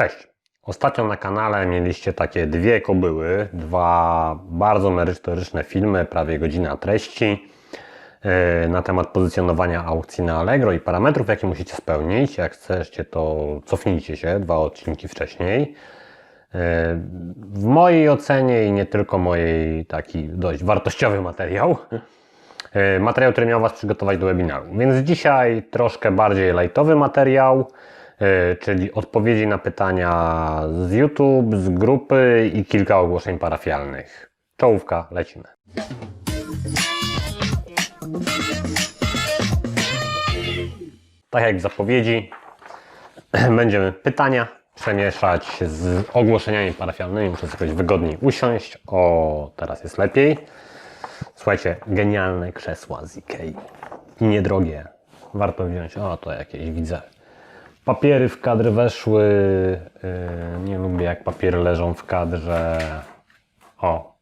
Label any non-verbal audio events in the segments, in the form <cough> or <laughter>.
Cześć. Ostatnio na kanale mieliście takie dwie kobyły, dwa bardzo merytoryczne filmy, prawie godzina treści yy, na temat pozycjonowania aukcji na Allegro i parametrów, jakie musicie spełnić. Jak chcecie, to cofnijcie się dwa odcinki wcześniej. Yy, W mojej ocenie i nie tylko mojej, taki dość wartościowy materiał. Yy, Materiał, który miał Was przygotować do webinaru. Więc dzisiaj troszkę bardziej lightowy materiał, czyli odpowiedzi na pytania z YouTube, z grupy i kilka ogłoszeń parafialnych. Czołówka, lecimy. Tak jak w zapowiedzi, <clears throat> będziemy pytania przemieszać z ogłoszeniami parafialnymi. Muszę jakoś wygodniej usiąść. O, teraz jest lepiej. Słuchajcie, genialne krzesła z Ikei. Niedrogie. Warto wziąć. O, to jakieś widzę. Papiery w kadr weszły. Yy, nie lubię jak papiery leżą w kadrze. O.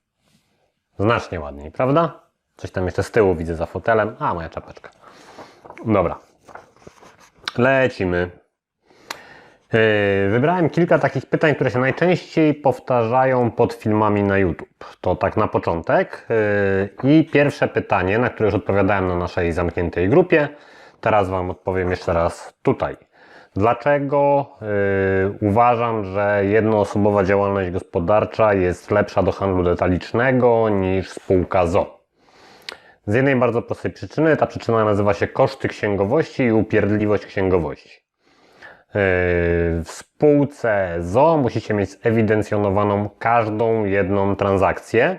Znacznie ładniej, prawda? Coś tam jeszcze z tyłu widzę za fotelem. A, moja czapeczka. Dobra. Lecimy. Yy, Wybrałem kilka takich pytań, które się najczęściej powtarzają pod filmami na YouTube. To tak na początek. Yy, I pierwsze pytanie, na które już odpowiadałem na naszej zamkniętej grupie, teraz Wam odpowiem jeszcze raz tutaj. Dlaczego yy, uważam, że jednoosobowa działalność gospodarcza jest lepsza do handlu detalicznego niż spółka ZO? Z jednej bardzo prostej przyczyny. Ta przyczyna nazywa się koszty księgowości i upierdliwość księgowości. Yy, W spółce ZO musicie mieć zewidencjonowaną każdą jedną transakcję,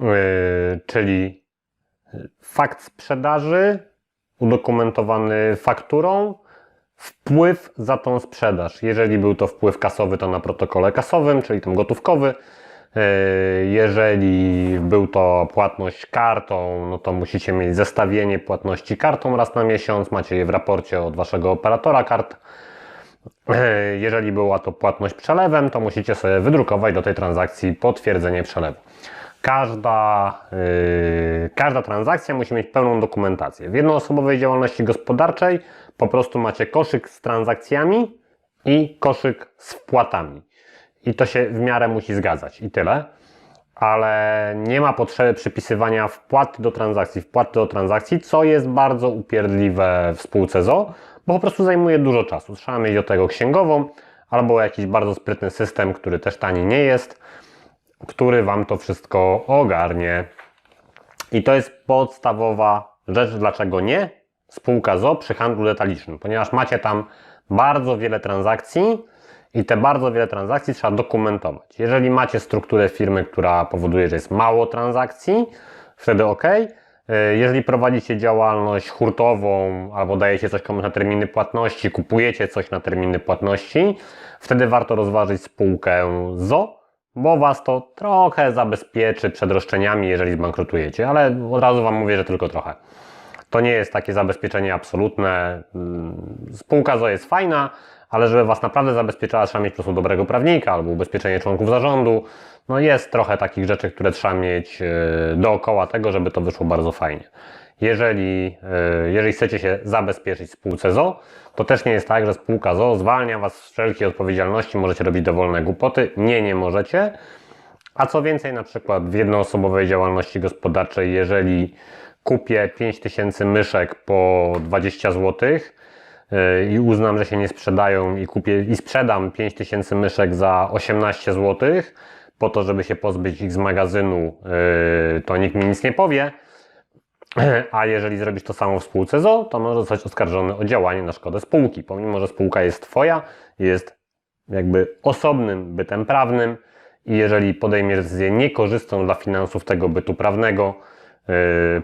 yy, czyli fakt sprzedaży udokumentowany fakturą, wpływ za tą sprzedaż. Jeżeli był to wpływ kasowy, to na protokole kasowym, czyli tam gotówkowy. Yy, Jeżeli był to płatność kartą, no to musicie mieć zestawienie płatności kartą raz na miesiąc. Macie je w raporcie od waszego operatora kart. Yy, Jeżeli była to płatność przelewem, to musicie sobie wydrukować do tej transakcji potwierdzenie przelewu. Każda, yy, każda transakcja musi mieć pełną dokumentację. W jednoosobowej działalności gospodarczej po prostu macie koszyk z transakcjami i koszyk z wpłatami. I to się w miarę musi zgadzać i tyle. Ale nie ma potrzeby przypisywania wpłaty do transakcji, wpłaty do transakcji, co jest bardzo upierdliwe w spółce ZO, bo po prostu zajmuje dużo czasu. Trzeba mieć do tego księgową albo jakiś bardzo sprytny system, który też tani nie jest, który Wam to wszystko ogarnie. I to jest podstawowa rzecz, dlaczego nie spółka ZO przy handlu detalicznym, ponieważ macie tam bardzo wiele transakcji i te bardzo wiele transakcji trzeba dokumentować. Jeżeli macie strukturę firmy, która powoduje, że jest mało transakcji, wtedy ok. Jeżeli prowadzicie działalność hurtową albo dajecie coś komuś na terminy płatności, kupujecie coś na terminy płatności, wtedy warto rozważyć spółkę ZO, bo Was to trochę zabezpieczy przed roszczeniami, jeżeli zbankrutujecie, ale od razu Wam mówię, że tylko trochę. To nie jest takie zabezpieczenie absolutne. Mm, Spółka ZO jest fajna, ale żeby Was naprawdę zabezpieczała, trzeba mieć po prostu dobrego prawnika albo ubezpieczenie członków zarządu. No jest trochę takich rzeczy, które trzeba mieć e, dookoła tego, żeby to wyszło bardzo fajnie. Jeżeli, e, jeżeli chcecie się zabezpieczyć spółce ZO, to też nie jest tak, że spółka ZO zwalnia Was z wszelkiej odpowiedzialności, możecie robić dowolne głupoty. Nie, nie możecie. A co więcej, na przykład w jednoosobowej działalności gospodarczej, jeżeli kupię 5000 myszek po 20 zł i uznam, że się nie sprzedają i kupię i sprzedam 5000 myszek za 18 zł, po to, żeby się pozbyć ich z magazynu, yy, to nikt mi nic nie powie. <clears throat> A jeżeli zrobisz to samo w spółce ZO, to możesz zostać oskarżony o działanie na szkodę spółki, pomimo że spółka jest Twoja, jest jakby osobnym bytem prawnym i jeżeli podejmiesz decyzję niekorzystną dla finansów tego bytu prawnego,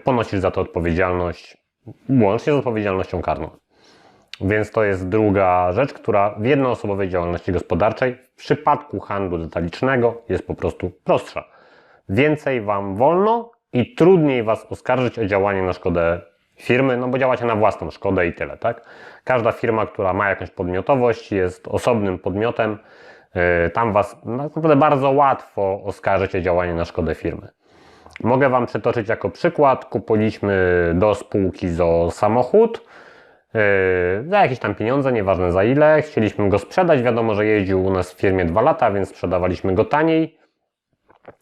ponosisz za to odpowiedzialność, łącznie z odpowiedzialnością karną. Więc to jest druga rzecz, która w jednoosobowej działalności gospodarczej w przypadku handlu detalicznego jest po prostu prostsza. Więcej Wam wolno i trudniej Was oskarżyć o działanie na szkodę firmy, no bo działacie na własną szkodę i tyle, tak? Każda firma, która ma jakąś podmiotowość, jest osobnym podmiotem, yy, tam Was naprawdę bardzo łatwo oskarżyć o działanie na szkodę firmy. Mogę Wam przytoczyć jako przykład. Kupiliśmy do spółki ZO samochód. yy, za jakieś tam pieniądze, nieważne za ile. Chcieliśmy go sprzedać. Wiadomo, że jeździł u nas w firmie dwa lata, więc sprzedawaliśmy go taniej.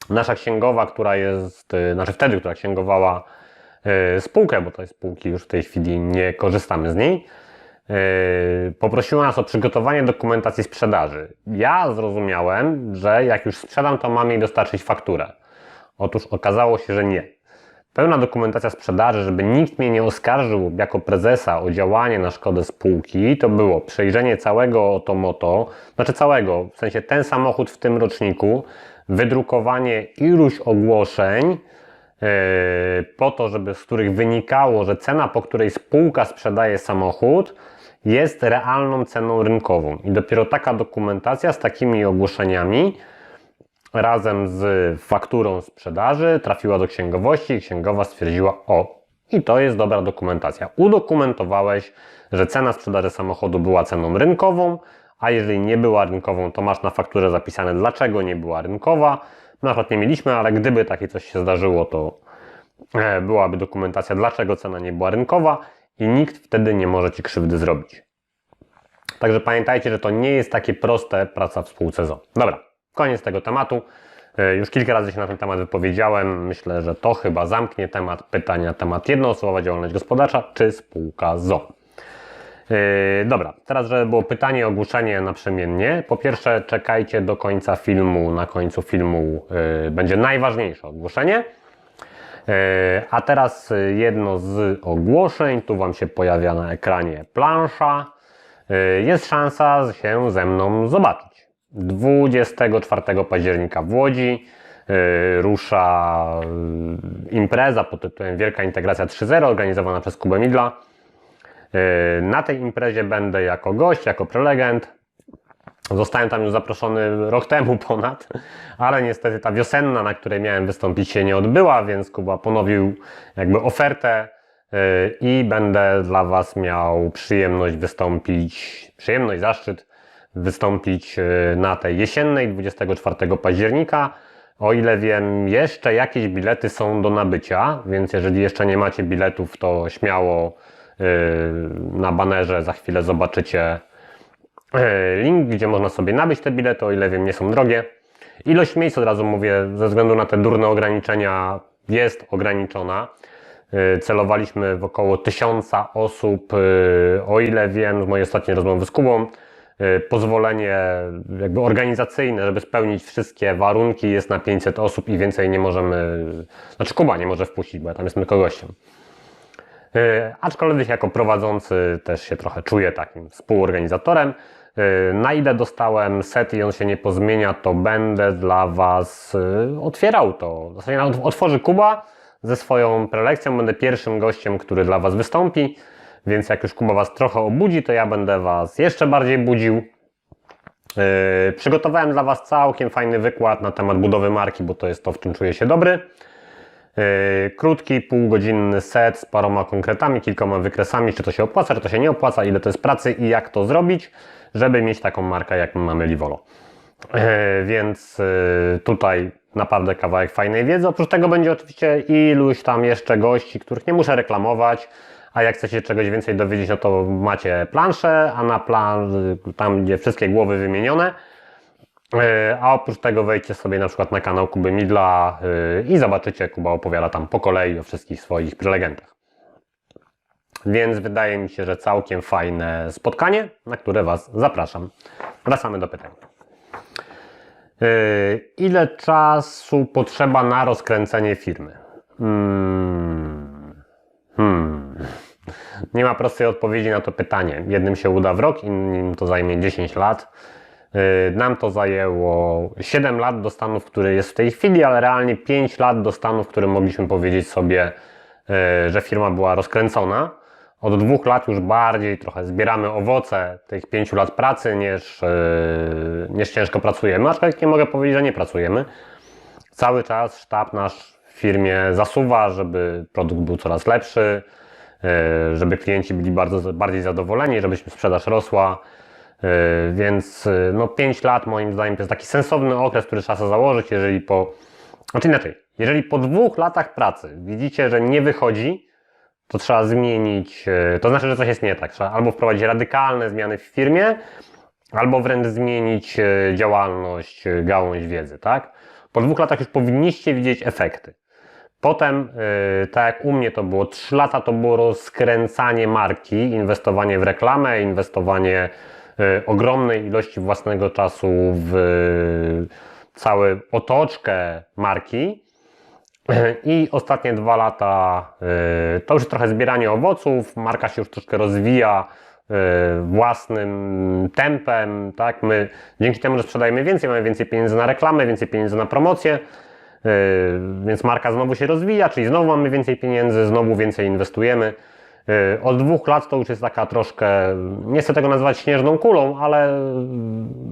Nasza księgowa, która jest, yy, znaczy wtedy, która księgowała yy, spółkę, bo jest spółki już w tej chwili nie korzystamy z niej, yy, poprosiła nas o przygotowanie dokumentacji sprzedaży. Ja zrozumiałem, że jak już sprzedam, to mam jej dostarczyć fakturę. Otóż okazało się, że nie. Pełna dokumentacja sprzedaży, żeby nikt mnie nie oskarżył jako prezesa o działanie na szkodę spółki, to było przejrzenie całego otomoto, znaczy całego, w sensie ten samochód w tym roczniku, wydrukowanie iluś ogłoszeń, yy, po to, żeby z których wynikało, że cena, po której spółka sprzedaje samochód, jest realną ceną rynkową. I dopiero taka dokumentacja z takimi ogłoszeniami razem z fakturą sprzedaży trafiła do księgowości i księgowa stwierdziła: O, i to jest dobra dokumentacja. Udokumentowałeś, że cena sprzedaży samochodu była ceną rynkową, a jeżeli nie była rynkową, to masz na fakturze zapisane, dlaczego nie była rynkowa. My akurat nie mieliśmy, ale gdyby takie coś się zdarzyło, to e, byłaby dokumentacja, dlaczego cena nie była rynkowa i nikt wtedy nie może Ci krzywdy zrobić. Także pamiętajcie, że to nie jest takie proste praca w spółce ZO. Dobra, koniec tego tematu. E, Już kilka razy się na ten temat wypowiedziałem. Myślę, że to chyba zamknie temat pytania, temat jednoosobowa działalność gospodarcza czy spółka ZO. Yy, dobra, teraz, żeby było pytanie, ogłoszenie naprzemiennie. Po pierwsze, czekajcie do końca filmu. Na końcu filmu yy, będzie najważniejsze ogłoszenie. Yy, a teraz jedno z ogłoszeń. Tu Wam się pojawia na ekranie plansza. Yy, Jest szansa się ze mną zobaczyć. 24 października w Łodzi yy, rusza yy, impreza pod tytułem Wielka Integracja 3.0 organizowana przez Kubę Midla. Yy, Na tej imprezie będę jako gość, jako prelegent. Zostałem tam już zaproszony rok temu <laughs> ponad, ale niestety ta wiosenna, na której miałem wystąpić, się nie odbyła, więc Kuba ponowił jakby ofertę i będę dla Was miał przyjemność wystąpić, przyjemność, zaszczyt wystąpić yy, na tej jesiennej 24 października. O ile wiem, jeszcze jakieś bilety są do nabycia, więc jeżeli jeszcze nie macie biletów, to śmiało yy, na banerze za chwilę zobaczycie yy, link, gdzie można sobie nabyć te bilety, o ile wiem, nie są drogie. Ilość miejsc, od razu mówię, ze względu na te durne ograniczenia, jest ograniczona. Celowaliśmy w około tysiąca osób, o ile wiem, z mojej ostatniej rozmowy z Kubą. Yy, Pozwolenie jakby organizacyjne, żeby spełnić wszystkie warunki jest na 500 osób i więcej nie możemy, znaczy Kuba nie może wpuścić, bo ja tam jestem tylko gościem. Yy, aczkolwiek jako prowadzący też się trochę czuję takim współorganizatorem. Yy, Na ile dostałem set i on się nie pozmienia, to będę dla Was otwierał to. W zasadzie otworzy Kuba ze swoją prelekcją. Będę pierwszym gościem, który dla Was wystąpi. Więc jak już Kuba Was trochę obudzi, to ja będę Was jeszcze bardziej budził. Yy, przygotowałem dla Was całkiem fajny wykład na temat budowy marki, bo to jest to, w czym czuję się dobry. Yy, Krótki, półgodzinny set z paroma konkretami, kilkoma wykresami, czy to się opłaca, czy to się nie opłaca, ile to jest pracy i jak to zrobić, żeby mieć taką markę, jak my mamy Livolo. Yy, Więc yy, tutaj naprawdę kawałek fajnej wiedzy. Oprócz tego będzie oczywiście iluś tam jeszcze gości, których nie muszę reklamować, a jak chcecie czegoś więcej dowiedzieć, no to macie planszę, a na plan, tam gdzie wszystkie głowy wymienione, Yy, A oprócz tego wejdźcie sobie na przykład na kanał Kuby Midla yy, i zobaczycie, Kuba opowiada tam po kolei o wszystkich swoich prelegentach. Więc wydaje mi się, że całkiem fajne spotkanie, na które Was zapraszam. Wracamy do pytań. Yy, Ile czasu potrzeba na rozkręcenie firmy? Hmm. Hmm. Nie ma prostej odpowiedzi na to pytanie. Jednym się uda w rok, innym to zajmie 10 lat. Yy, Nam to zajęło 7 lat do stanu, w którym jest w tej chwili, ale realnie 5 lat do stanu, w którym mogliśmy powiedzieć sobie, yy, że firma była rozkręcona. Od dwóch lat już bardziej trochę zbieramy owoce tych 5 lat pracy, niż, yy, niż ciężko pracujemy. Aczkolwiek nie mogę powiedzieć, że nie pracujemy. Cały czas sztab nasz w firmie zasuwa, żeby produkt był coraz lepszy, żeby klienci byli bardzo, bardziej zadowoleni, żebyśmy sprzedaż rosła. Yy, Więc yy, no 5 lat moim zdaniem to jest taki sensowny okres, który trzeba założyć, jeżeli po... Znaczy inaczej, jeżeli po dwóch latach pracy widzicie, że nie wychodzi, to trzeba zmienić, e, to znaczy, że coś jest nie tak. Trzeba albo wprowadzić radykalne zmiany w firmie, albo wręcz zmienić e, działalność, e, gałąź wiedzy, tak? Po dwóch latach już powinniście widzieć efekty. Potem, yy, tak jak u mnie to było, 3 lata to było rozkręcanie marki, inwestowanie w reklamę, inwestowanie yy, ogromnej ilości własnego czasu w yy, całą otoczkę marki. <clears throat> I ostatnie dwa lata to już trochę zbieranie owoców, marka się już troszkę rozwija własnym tempem, tak? My dzięki temu, że sprzedajemy więcej, mamy więcej pieniędzy na reklamę, więcej pieniędzy na promocję, więc marka znowu się rozwija, czyli znowu mamy więcej pieniędzy, znowu więcej inwestujemy. Yy, Od dwóch lat to już jest taka troszkę, nie chcę tego nazwać śnieżną kulą, ale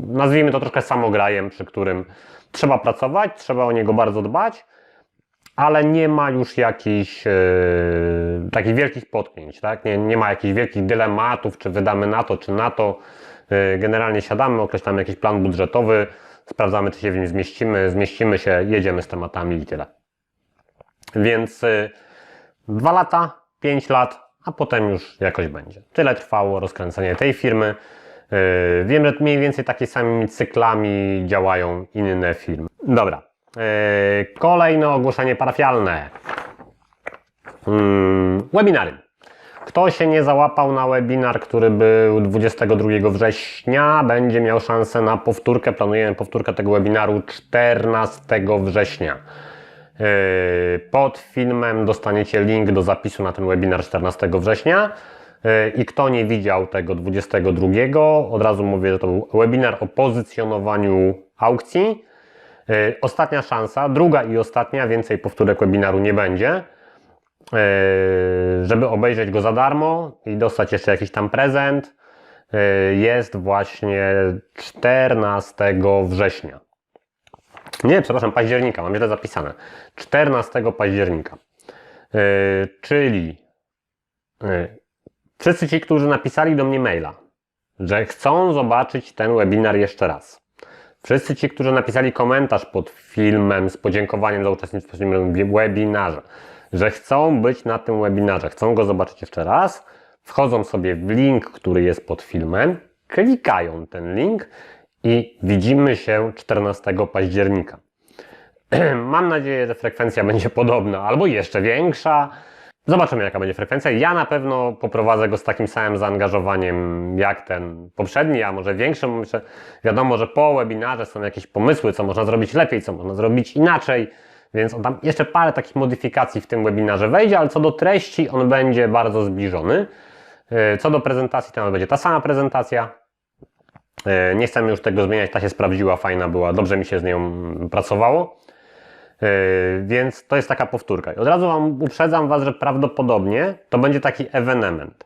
yy, nazwijmy to troszkę samograjem, przy którym trzeba pracować, trzeba o niego bardzo dbać, ale nie ma już jakichś e, takich wielkich potknięć, tak? Nie, nie ma jakichś wielkich dylematów, czy wydamy na to, czy na to. E, generalnie siadamy, określamy jakiś plan budżetowy, sprawdzamy, czy się w nim zmieścimy, zmieścimy się, jedziemy z tematami i tyle. Więc e, dwa lata, pięć lat, a potem już jakoś będzie. Tyle trwało rozkręcenie tej firmy. E, Wiem, że mniej więcej takimi samymi cyklami działają inne firmy. Dobra. E, Kolejne ogłoszenie parafialne. Mm, Webinary. Kto się nie załapał na webinar, który był 22 września, będzie miał szansę na powtórkę. Planujemy powtórkę tego webinaru 14 września. Yy, Pod filmem dostaniecie link do zapisu na ten webinar 14 września. Yy, I kto nie widział tego 22, od razu mówię, że to był webinar o pozycjonowaniu aukcji. Yy, Ostatnia szansa, druga i ostatnia, więcej powtórek webinaru nie będzie. Yy, Żeby obejrzeć go za darmo i dostać jeszcze jakiś tam prezent, yy, jest właśnie 14 września. Nie, przepraszam, października, mam źle zapisane. 14 października. Yy, czyli wszyscy ci, którzy napisali do mnie maila, że chcą zobaczyć ten webinar jeszcze raz. Wszyscy ci, którzy napisali komentarz pod filmem z podziękowaniem za uczestnictwo w tym webinarze, że chcą być na tym webinarze, chcą go zobaczyć jeszcze raz, wchodzą sobie w link, który jest pod filmem, klikają ten link i widzimy się 14 października. <clears throat> Mam nadzieję, że frekwencja <laughs> będzie podobna albo jeszcze większa. Zobaczymy, jaka będzie frekwencja. Ja na pewno poprowadzę go z takim samym zaangażowaniem jak ten poprzedni, a może większym. Myślę, wiadomo, że po webinarze są jakieś pomysły, co można zrobić lepiej, co można zrobić inaczej. Więc on tam jeszcze parę takich modyfikacji w tym webinarze wejdzie, ale co do treści, on będzie bardzo zbliżony. Yy, Co do prezentacji, tam będzie ta sama prezentacja. Yy, Nie chcemy już tego zmieniać, ta się sprawdziła, fajna była, dobrze mi się z nią pracowało. Yy, Więc to jest taka powtórka. I od razu Wam uprzedzam Was, że prawdopodobnie to będzie taki ewenement,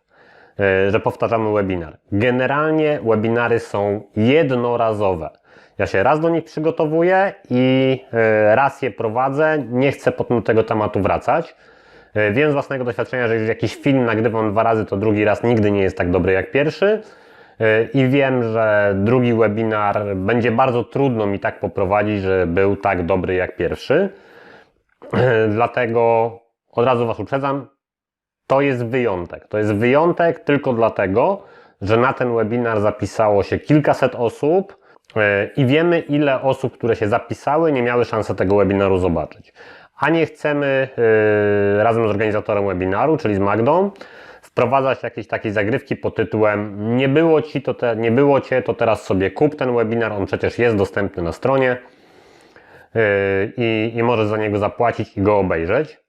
że powtarzamy webinar. Generalnie webinary są jednorazowe. Ja się raz do nich przygotowuję i yy, raz je prowadzę. Nie chcę potem do tego tematu wracać. Yy, Wiem z własnego doświadczenia, że jakiś film nagrywam dwa razy, to drugi raz nigdy nie jest tak dobry jak pierwszy. Yy, I wiem, że drugi webinar będzie bardzo trudno mi tak poprowadzić, że był tak dobry jak pierwszy. Dlatego od razu Was uprzedzam, to jest wyjątek. To jest wyjątek tylko dlatego, że na ten webinar zapisało się kilkaset osób i wiemy, ile osób, które się zapisały, nie miały szansy tego webinaru zobaczyć. A nie chcemy yy, razem z organizatorem webinaru, czyli z Magdą, wprowadzać jakiejś takiej zagrywki pod tytułem nie było ci, to te, nie było cię, to teraz sobie kup ten webinar, on przecież jest dostępny na stronie yy, i, i możesz za niego zapłacić i go obejrzeć.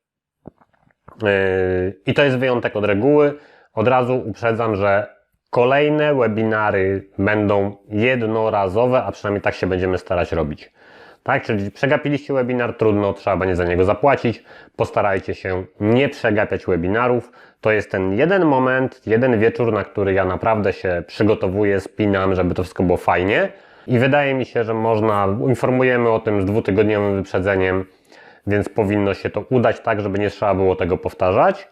I to jest wyjątek od reguły. Od razu uprzedzam, że kolejne webinary będą jednorazowe, a przynajmniej tak się będziemy starać robić. Tak, czyli przegapiliście webinar, trudno, trzeba będzie za niego zapłacić. Postarajcie się nie przegapiać webinarów. To jest ten jeden moment, jeden wieczór, na który ja naprawdę się przygotowuję, spinam, żeby to wszystko było fajnie. I wydaje mi się, że można, informujemy o tym z dwutygodniowym wyprzedzeniem, więc powinno się to udać tak, żeby nie trzeba było tego powtarzać.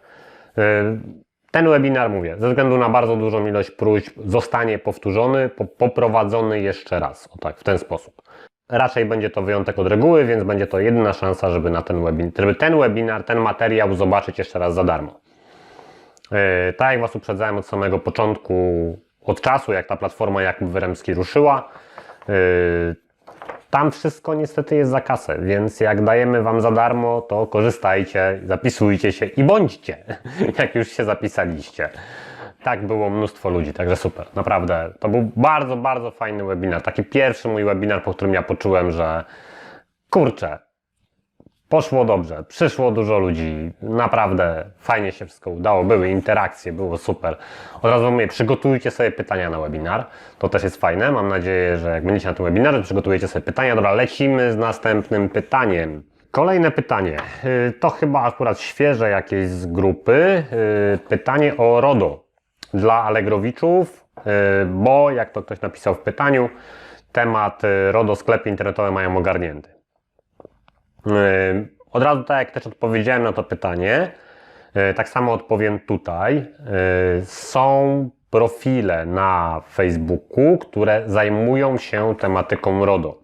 Yy, Ten webinar, mówię, ze względu na bardzo dużą ilość próśb, zostanie powtórzony, po, poprowadzony jeszcze raz. O tak, w ten sposób. Raczej będzie to wyjątek od reguły, więc będzie to jedyna szansa, żeby na ten webinar, żeby ten webinar, ten materiał zobaczyć jeszcze raz za darmo. E, Tak jak Was uprzedzałem od samego początku, od czasu jak ta platforma Jakub Wyremski ruszyła, e, tam wszystko niestety jest za kasę, więc jak dajemy Wam za darmo, to korzystajcie, zapisujcie się i bądźcie, <laughs> jak już się zapisaliście. Tak było mnóstwo ludzi, także super, naprawdę. To był bardzo, bardzo fajny webinar. Taki pierwszy mój webinar, po którym ja poczułem, że kurczę, poszło dobrze, przyszło dużo ludzi, naprawdę fajnie się wszystko udało, były interakcje, było super. Od razu mówię, przygotujcie sobie pytania na webinar, to też jest fajne, mam nadzieję, że jak będziecie na tym webinarze, przygotujecie sobie pytania. Dobra, lecimy z następnym pytaniem. Kolejne pytanie, Y, to chyba akurat świeże jakieś z grupy, Y, pytanie o RODO dla Allegrowiczów, y, bo jak to ktoś napisał w pytaniu, temat RODO sklepy internetowe mają ogarnięty. Yy, Od razu tak jak też odpowiedziałem na to pytanie, yy, tak samo odpowiem tutaj. Yy, Są profile na Facebooku, które zajmują się tematyką RODO.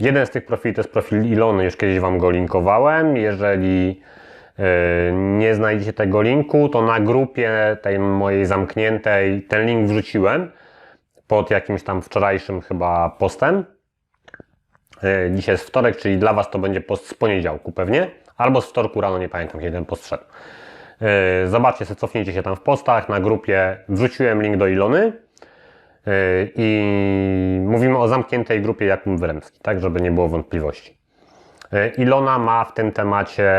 Jeden z tych profili to jest profil Ilony, już kiedyś Wam go linkowałem. Jeżeli nie znajdziecie tego linku, to na grupie tej mojej zamkniętej ten link wrzuciłem pod jakimś tam wczorajszym chyba postem. E, Dzisiaj jest wtorek, czyli dla Was to będzie post z poniedziałku pewnie, albo z wtorku rano, nie pamiętam kiedy ten post szedł. E, Zobaczcie sobie, cofnijcie się tam w postach, na grupie wrzuciłem link do Ilony e, i mówimy o zamkniętej grupie Jakub Wyremski, tak, żeby nie było wątpliwości. Ilona ma w tym temacie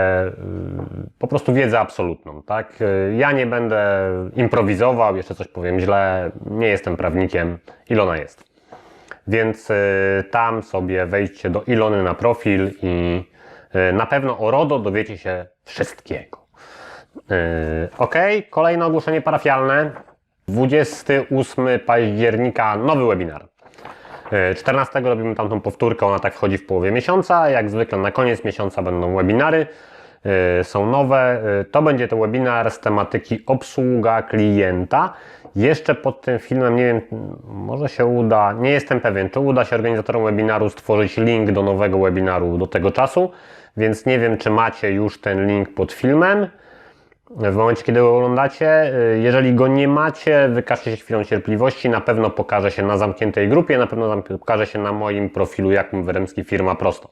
po prostu wiedzę absolutną, tak? Ja nie będę improwizował, jeszcze coś powiem źle, nie jestem prawnikiem, Ilona jest. Więc y, tam sobie wejdźcie do Ilony na profil i y, na pewno o RODO dowiecie się wszystkiego. Y, ok, kolejne ogłoszenie parafialne. 28 października nowy webinar. Y, 14 robimy tamtą powtórkę, ona tak wchodzi w połowie miesiąca. Jak zwykle na koniec miesiąca będą webinary. Są nowe. To będzie to webinar z tematyki obsługa klienta. Jeszcze pod tym filmem, nie wiem, może się uda, nie jestem pewien, czy uda się organizatorom webinaru stworzyć link do nowego webinaru do tego czasu, więc nie wiem, czy macie już ten link pod filmem w momencie, kiedy go oglądacie. Y, Jeżeli go nie macie, wykażcie się chwilą cierpliwości, na pewno pokaże się na zamkniętej grupie, na pewno pokaże się na moim profilu Jakub Wyremski Firma Prosto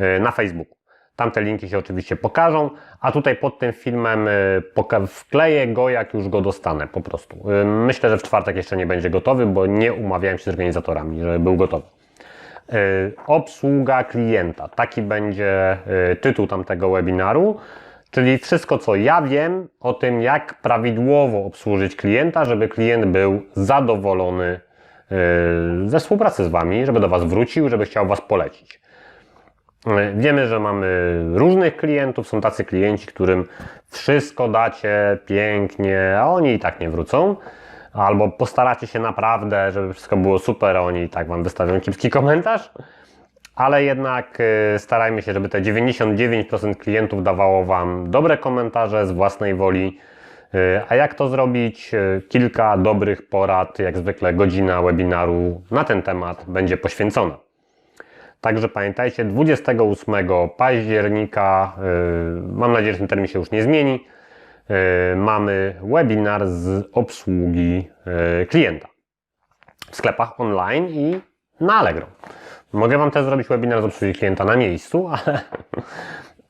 y, na Facebooku. Tam te linki się oczywiście pokażą, a tutaj pod tym filmem y, wkleję go, jak już go dostanę po prostu. Y, Myślę, że w czwartek jeszcze nie będzie gotowy, bo nie umawiałem się z organizatorami, żeby był gotowy. Y, Obsługa klienta. Taki będzie tytuł tamtego webinaru, czyli wszystko, co ja wiem o tym, jak prawidłowo obsłużyć klienta, żeby klient był zadowolony ze współpracy z Wami, żeby do Was wrócił, żeby chciał Was polecić. Y, Wiemy, że mamy różnych klientów, są tacy klienci, którym wszystko dacie pięknie, a oni i tak nie wrócą. Albo postaracie się naprawdę, żeby wszystko było super, a oni i tak Wam wystawią kiepski komentarz. Ale jednak y, starajmy się, żeby te 99% klientów dawało Wam dobre komentarze z własnej woli. Y, A jak to zrobić? Kilka dobrych porad, jak zwykle godzina webinaru na ten temat będzie poświęcona. Także pamiętajcie, 28 października, y, mam nadzieję, że ten termin się już nie zmieni, y, mamy webinar z obsługi y, klienta w sklepach online i na Allegro. Mogę Wam też zrobić webinar z obsługi klienta na miejscu, <laughs>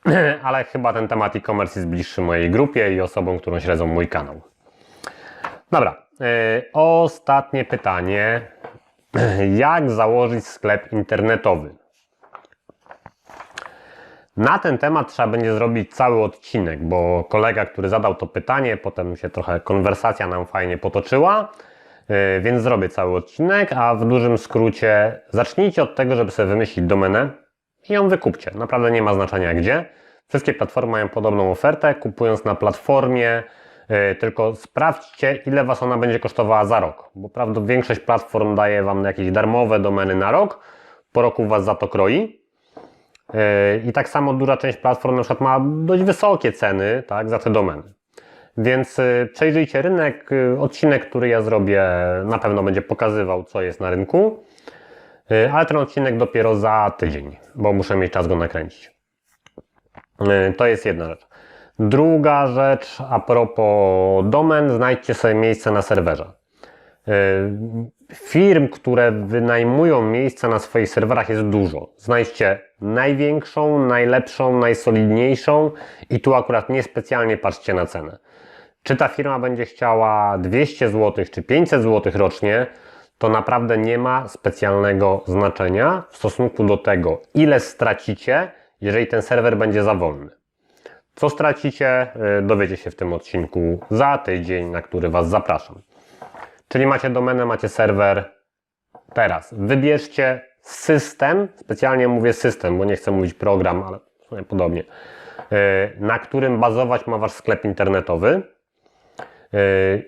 ale, ale chyba ten temat e-commerce jest bliższy mojej grupie i osobom, którą śledzą mój kanał. Dobra, ostatnie pytanie. <clears throat> Jak założyć sklep internetowy? Na ten temat trzeba będzie zrobić cały odcinek, bo kolega, który zadał to pytanie, potem się trochę konwersacja nam fajnie potoczyła, yy, więc zrobię cały odcinek, a w dużym skrócie zacznijcie od tego, żeby sobie wymyślić domenę i ją wykupcie. Naprawdę nie ma znaczenia gdzie. Wszystkie platformy mają podobną ofertę. Kupując na platformie, yy, tylko sprawdźcie, ile Was ona będzie kosztowała za rok, bo prawda, większość platform daje Wam jakieś darmowe domeny na rok, po roku Was za to kroi. Yy, I tak samo duża część platform na przykład ma dość wysokie ceny tak, za te domeny. Więc yy, przejrzyjcie rynek. Yy, Odcinek, który ja zrobię, na pewno będzie pokazywał, co jest na rynku. Ale ten odcinek dopiero za tydzień, bo muszę mieć czas go nakręcić. To jest jedna rzecz. Druga rzecz, a propos domen, znajdźcie sobie miejsce na serwerze. Firm, które wynajmują miejsca na swoich serwerach jest dużo. Znajdźcie największą, najlepszą, najsolidniejszą i tu akurat niespecjalnie patrzcie na cenę. Czy ta firma będzie chciała 200 zł czy 500 zł rocznie, to naprawdę nie ma specjalnego znaczenia w stosunku do tego, ile stracicie, jeżeli ten serwer będzie za wolny. Co stracicie, yy, dowiecie się w tym odcinku za tydzień, na który Was zapraszam. Czyli macie domenę, macie serwer. Teraz wybierzcie system, specjalnie mówię system, bo nie chcę mówić program, ale podobnie, yy, na którym bazować ma Wasz sklep internetowy. Yy,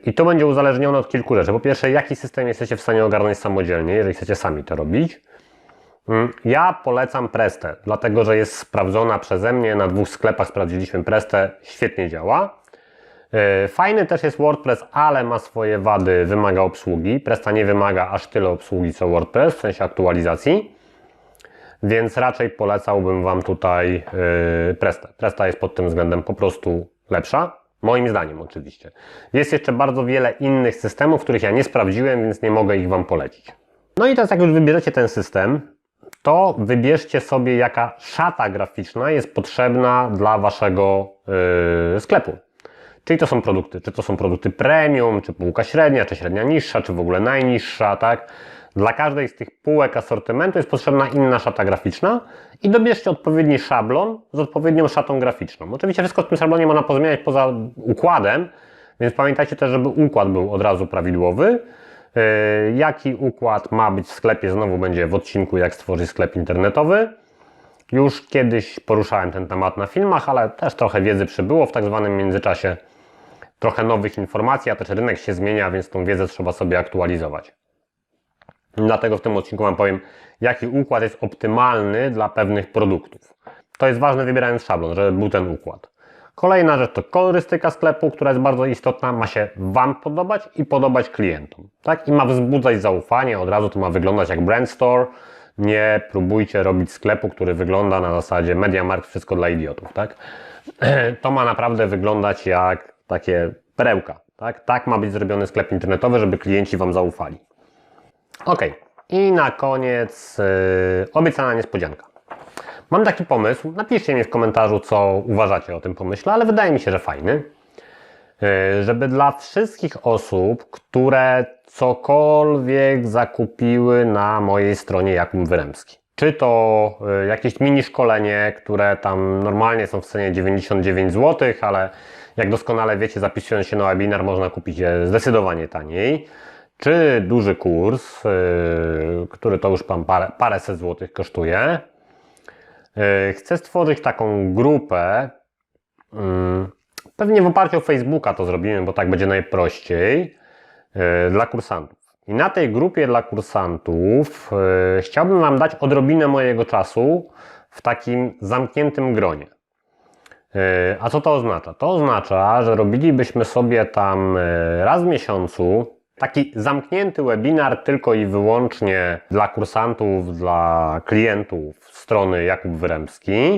I to będzie uzależnione od kilku rzeczy. Po pierwsze, jaki system jesteście w stanie ogarnąć samodzielnie, jeżeli chcecie sami to robić. Mm, Ja polecam Prestę, dlatego że jest sprawdzona przeze mnie. Na dwóch sklepach sprawdziliśmy Prestę, świetnie działa. Yy, Fajny też jest WordPress, ale ma swoje wady, wymaga obsługi. Presta nie wymaga aż tyle obsługi co WordPress, w sensie aktualizacji. Więc raczej polecałbym Wam tutaj yy, Prestę. Presta jest pod tym względem po prostu lepsza. Moim zdaniem oczywiście. Jest jeszcze bardzo wiele innych systemów, których ja nie sprawdziłem, więc nie mogę ich Wam polecić. No i teraz jak już wybierzecie ten system, to wybierzcie sobie jaka szata graficzna jest potrzebna dla Waszego yy, sklepu. Czyli to są produkty, czy to są produkty premium, czy półka średnia, czy średnia niższa, czy w ogóle najniższa, tak? Dla każdej z tych półek asortymentu jest potrzebna inna szata graficzna i dobierzcie odpowiedni szablon z odpowiednią szatą graficzną. Oczywiście wszystko w tym szablonie można pozmieniać poza układem, więc pamiętajcie też, żeby układ był od razu prawidłowy. Yy, Jaki układ ma być w sklepie, znowu będzie w odcinku, jak stworzyć sklep internetowy. Już kiedyś poruszałem ten temat na filmach, ale też trochę wiedzy przybyło w tak zwanym międzyczasie. Trochę nowych informacji, a też rynek się zmienia, więc tą wiedzę trzeba sobie aktualizować. Dlatego w tym odcinku Wam powiem, jaki układ jest optymalny dla pewnych produktów. To jest ważne wybierając szablon, żeby był ten układ. Kolejna rzecz to kolorystyka sklepu, która jest bardzo istotna, ma się Wam podobać i podobać klientom. Tak? I ma wzbudzać zaufanie, od razu to ma wyglądać jak brand store. Nie próbujcie robić sklepu, który wygląda na zasadzie MediaMarkt, wszystko dla idiotów. Tak? <clears throat> To ma naprawdę wyglądać jak takie perełka. Tak? tak ma być zrobiony sklep internetowy, żeby klienci Wam zaufali. Ok. I na koniec yy, obiecana niespodzianka. Mam taki pomysł. Napiszcie mi w komentarzu, co uważacie o tym pomyśle, ale wydaje mi się, że fajny. Yy, żeby dla wszystkich osób, które cokolwiek zakupiły na mojej stronie Jakub Wyremski. Czy to yy, jakieś mini szkolenie, które tam normalnie są w cenie 99 zł, ale jak doskonale wiecie, zapisując się na webinar można kupić je zdecydowanie taniej czy duży kurs, yy, który to już pan parę, paręset złotych kosztuje. Yy, chcę stworzyć taką grupę. Yy, pewnie w oparciu o Facebooka to zrobimy, bo tak będzie najprościej. Yy, dla kursantów. I na tej grupie dla kursantów chciałbym Wam dać odrobinę mojego czasu w takim zamkniętym gronie. Yy, A co to oznacza? To oznacza, że robilibyśmy sobie tam yy, raz w miesiącu taki zamknięty webinar tylko i wyłącznie dla kursantów, dla klientów strony Jakub Wyremski,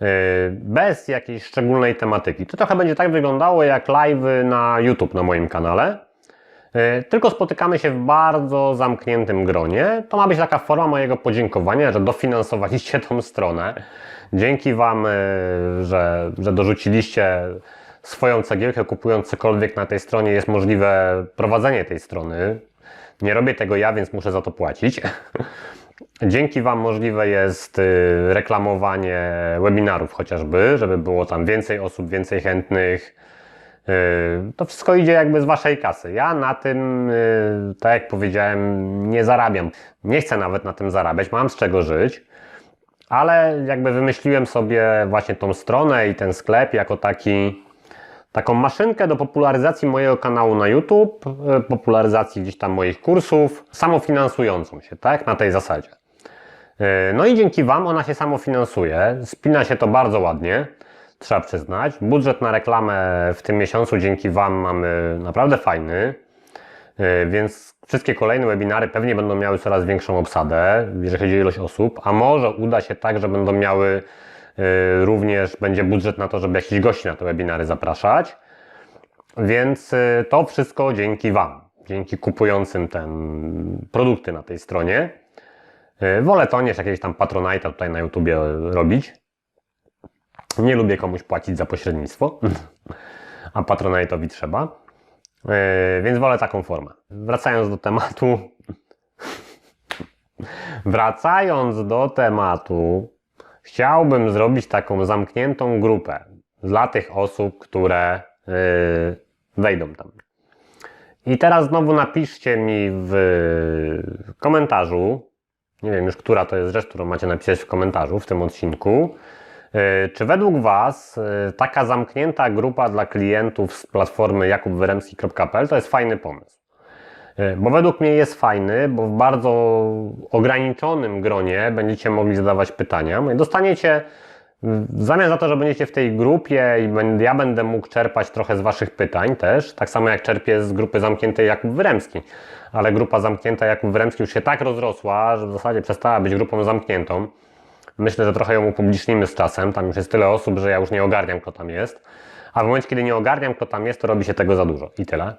yy, bez jakiejś szczególnej tematyki. To trochę będzie tak wyglądało jak live na YouTube na moim kanale. Yy, Tylko spotykamy się w bardzo zamkniętym gronie. To ma być taka forma mojego podziękowania, że dofinansowaliście tą stronę. Dzięki Wam, yy, że, że dorzuciliście swoją cegiełkę, kupując cokolwiek na tej stronie, jest możliwe prowadzenie tej strony. Nie robię tego ja, więc muszę za to płacić. <laughs> Dzięki Wam możliwe jest y, reklamowanie webinarów chociażby, żeby było tam więcej osób, więcej chętnych. Y, To wszystko idzie jakby z Waszej kasy. Ja na tym, y, tak jak powiedziałem, nie zarabiam. Nie chcę nawet na tym zarabiać, mam z czego żyć. Ale jakby wymyśliłem sobie właśnie tą stronę i ten sklep jako taki, taką maszynkę do popularyzacji mojego kanału na YouTube, e, popularyzacji gdzieś tam moich kursów, samofinansującą się, tak? Na tej zasadzie. No i dzięki Wam ona się samofinansuje. Spina się to bardzo ładnie, trzeba przyznać. Budżet na reklamę w tym miesiącu dzięki Wam mamy naprawdę fajny. E, Więc wszystkie kolejne webinary pewnie będą miały coraz większą obsadę, jeżeli chodzi o ilość osób, a może uda się tak, że będą miały Yy, Również będzie budżet na to, żeby jakichś gości na te webinary zapraszać. Więc y, to wszystko dzięki Wam, dzięki kupującym ten produkty na tej stronie. Y, Wolę to niż jakiegoś tam patronite'a tutaj na YouTubie robić. Nie lubię komuś płacić za pośrednictwo, <laughs> a patronite'owi trzeba. Y, Więc wolę taką formę. Wracając do tematu. <laughs> Wracając do tematu, chciałbym zrobić taką zamkniętą grupę dla tych osób, które yy, wejdą tam. I teraz znowu napiszcie mi w komentarzu, nie wiem już, która to jest rzecz, którą macie napisać w komentarzu w tym odcinku, czy według Was yy, taka zamknięta grupa dla klientów z platformy jakubwyremski.pl to jest fajny pomysł? Yy, Bo według mnie jest fajny, bo w bardzo ograniczonym gronie będziecie mogli zadawać pytania. No dostaniecie w zamian za to, że będziecie w tej grupie i ja będę mógł czerpać trochę z Waszych pytań też, tak samo jak czerpię z grupy zamkniętej Jakub Wyremski. Ale grupa zamknięta Jakub Wyremski już się tak rozrosła, że w zasadzie przestała być grupą zamkniętą. Myślę, że trochę ją upublicznimy z czasem. Tam już jest tyle osób, że ja już nie ogarniam, kto tam jest. A w momencie, kiedy nie ogarniam, kto tam jest, to robi się tego za dużo. I tyle.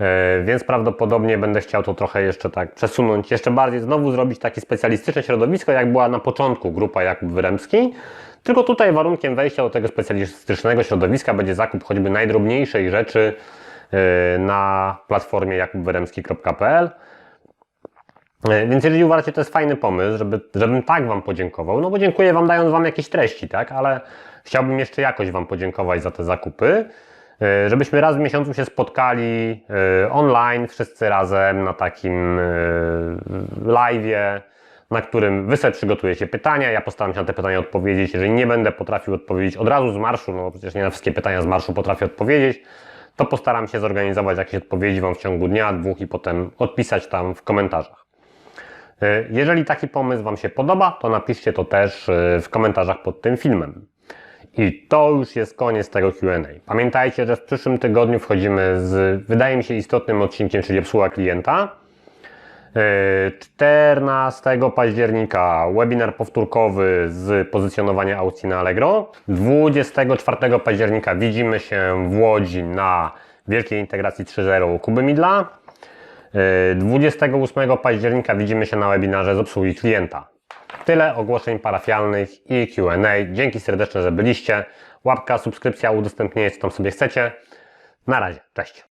E, Więc prawdopodobnie będę chciał to trochę jeszcze tak przesunąć, jeszcze bardziej znowu zrobić takie specjalistyczne środowisko, jak była na początku grupa Jakub Wyremski. Tylko tutaj warunkiem wejścia do tego specjalistycznego środowiska będzie zakup choćby najdrobniejszej rzeczy e, na platformie jakubwyremski.pl. E, Więc jeżeli uważacie, to jest fajny pomysł, żeby, żebym tak Wam podziękował, no bo dziękuję Wam dając Wam jakieś treści, tak, ale chciałbym jeszcze jakoś Wam podziękować za te zakupy, e, żebyśmy raz w miesiącu się spotkali e, online, wszyscy razem na takim live'ie, na którym Wy sobie przygotujecie pytania, ja postaram się na te pytania odpowiedzieć, jeżeli nie będę potrafił odpowiedzieć od razu z marszu, no bo przecież nie na wszystkie pytania z marszu potrafię odpowiedzieć, to postaram się zorganizować jakieś odpowiedzi Wam w ciągu dnia, dwóch i potem odpisać tam w komentarzach. E, Jeżeli taki pomysł Wam się podoba, to napiszcie to też e, w komentarzach pod tym filmem. I to już jest koniec tego QA. Pamiętajcie, że w przyszłym tygodniu wchodzimy z, wydaje mi się, istotnym odcinkiem, czyli obsługa klienta. E, 14 października webinar powtórkowy z pozycjonowania aukcji na Allegro. 24 października widzimy się w Łodzi na Wielkiej Integracji 3.0 u Kuby Midla. E, 28 października widzimy się na webinarze z obsługi klienta. Tyle ogłoszeń parafialnych i Q&A. Dzięki serdeczne, że byliście. Łapka, subskrypcja, udostępnienie, co tam sobie chcecie. Na razie, cześć.